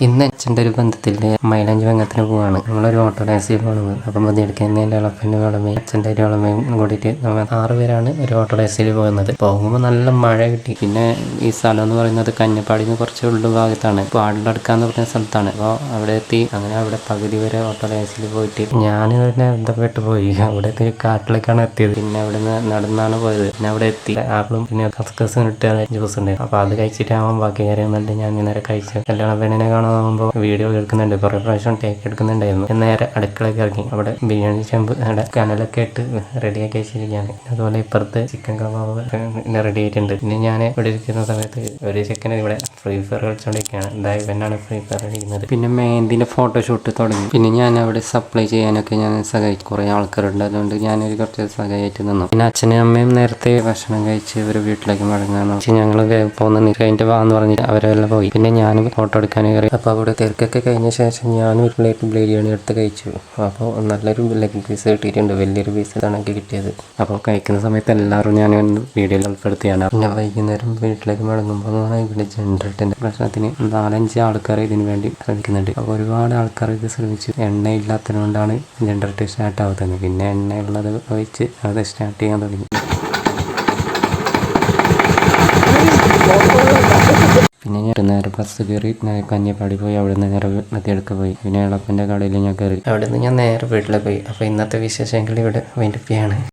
ഇന്ന് അച്ഛന്റെ ഒരു ബന്ധത്തിന്റെ മൈലാഞ്ചി വെങ്ങത്തിന് പോവാണ്. നമ്മളൊരു ഓട്ടോ ടാക്സിയിൽ പോകുന്നത് അപ്പം മതി എടുക്കുന്നതിന്റെ ഇളപ്പന്റെ വളമയും അച്ഛന്റെ ഒരു വളമയും കൂടിയിട്ട് നമ്മൾ ആറ് പേരാണ് ഒരു ഓട്ടോ ടാക്സിയിൽ പോകുന്നത്. പോകുമ്പോൾ നല്ല മഴ കിട്ടി. പിന്നെ ഈ സ്ഥലം എന്ന് പറയുന്നത് കഞ്ഞപ്പാടിയിൽ നിന്ന് കുറച്ച് ഉള്ളു ഭാഗത്താണ്. പാടിലടുക്കാന്ന് പറഞ്ഞ സ്ഥലത്താണ്. അപ്പോൾ അവിടെ എത്തി. അങ്ങനെ അവിടെ പകുതി വരെ ഓട്ടോ ടാക്സിയിൽ പോയിട്ട് ഞാൻ തന്നെ ബന്ധപ്പെട്ട് പോയി. അവിടെ എത്തി കാട്ടിലേക്കാണ് എത്തിയത്. പിന്നെ അവിടെ നിന്ന് നടന്നാണ് പോയത്. പിന്നെ അവിടെ എത്തി. ആപ്പിളും പിന്നെ കസ്കസും ഇട്ട് ജ്യൂസ് ഉണ്ട് അപ്പോൾ അത് കഴിച്ചിട്ടാവാൻ ബാക്കി കാര്യം എന്നിട്ട് ഞാൻ നേരെ കഴിച്ചു. കല്യാണ പെണ്ണിനെ കാണാനാകുമ്പോൾ വീഡിയോ കേൾക്കുന്നുണ്ട് കുറേ പ്രാവശ്യം ടേക്ക് എടുക്കുന്നുണ്ടായിരുന്നു. നേരെ അടുക്കളയ്ക്ക് ഇറങ്ങി. അവിടെ ബിരിയാണി ചെമ്പ് അവിടെ കനലൊക്കെ ഇട്ട് റെഡിയാക്കി വെച്ചിരിക്കുകയാണ്. അതുപോലെ ഇപ്പുറത്ത് ചിക്കൻ കബാബ് റെഡി ആയിട്ടുണ്ട്. പിന്നെ ഞാൻ ഇവിടെ ഇരിക്കുന്ന സമയത്ത് ഒരു ചിക്കൻ ഇവിടെ ഫ്രീ ഫയർ കളിച്ചുകൊണ്ടിരിക്കുകയാണ് എന്തായാലും പെണ്ണാണ് ഫ്രീ ഫയർ അടിക്കുന്നത്. പിന്നെ മെഹന്തിന്റെ ഫോട്ടോഷൂട്ട് തുടങ്ങി. പിന്നെ ഞാൻ അവിടെ സപ്ലൈ ചെയ്യാനൊക്കെ ഞാൻ സഹായിച്ചു. കുറേ ആൾക്കാരുണ്ട്. അതുകൊണ്ട് ഞാനൊരു കുറച്ച് സഹായിച്ചു നിന്നു. പിന്നെ അച്ഛനും അമ്മയും നേരത്തെ ഭക്ഷണം കഴിച്ച് ഇവർ വീട്ടിലേക്ക് മടങ്ങാന്ന് ഞങ്ങൾ പോകുന്ന കഴിഞ്ഞിട്ട് വാന്ന് പറഞ്ഞിട്ട് അവരെല്ലാം പോയി. പിന്നെ ഞാൻ ഫോട്ടോ എടുക്കാൻ കയറി. അപ്പോൾ അവിടെ തിരക്കൊക്കെ കഴിഞ്ഞ ശേഷം ഞാനും ഒരു പ്ലേറ്റ് ബിരിയാണി എടുത്ത് കഴിച്ചു. അപ്പോൾ നല്ലൊരു ലെഗ് പീസ് കിട്ടിയിട്ടുണ്ട്. വലിയൊരു പീസ് എനിക്ക് കിട്ടിയത്. അപ്പോൾ കഴിക്കുന്ന സമയത്ത് എല്ലാവരും ഞാൻ വീഡിയോയിൽ ഉൾപ്പെടുത്തിയാണ് പിന്നെ വൈകുന്നേരം വീട്ടിലേക്ക് മടങ്ങുമ്പോൾ ഇവിടെ ജനറേറ്ററിന്റെ പ്രശ്നത്തിന് നാലഞ്ച് ആൾക്കാർ ഇതിനു വേണ്ടി ശ്രമിക്കുന്നുണ്ട്. അപ്പോൾ ഒരുപാട് ആൾക്കാർ ഇത് ശ്രമിച്ചു. എണ്ണ ഇല്ലാത്തതുകൊണ്ടാണ് ജനറേറ്റർ സ്റ്റാർട്ട് ആവുന്നത്. പിന്നെ എണ്ണ ഉള്ളത് വെച്ച് അത് സ്റ്റാർട്ട് ചെയ്യാൻ തുടങ്ങി. ഞാൻ നേരെ ബസ് കയറി നേരെ കന്യപ്പാടി പോയി അവിടെ നിന്ന് നേരെ നദിയെടുക്ക് പോയി. പിന്നെ എളപ്പന്റെ കടയിൽ ഞാൻ കയറി അവിടെ നിന്ന് ഞാൻ നേരെ വീട്ടിലേക്ക് പോയി. അപ്പോൾ ഇന്നത്തെ വിശേഷമെങ്കിൽ ഇവിടെ വൈൻഡപ്പ് ചെയ്യാണ്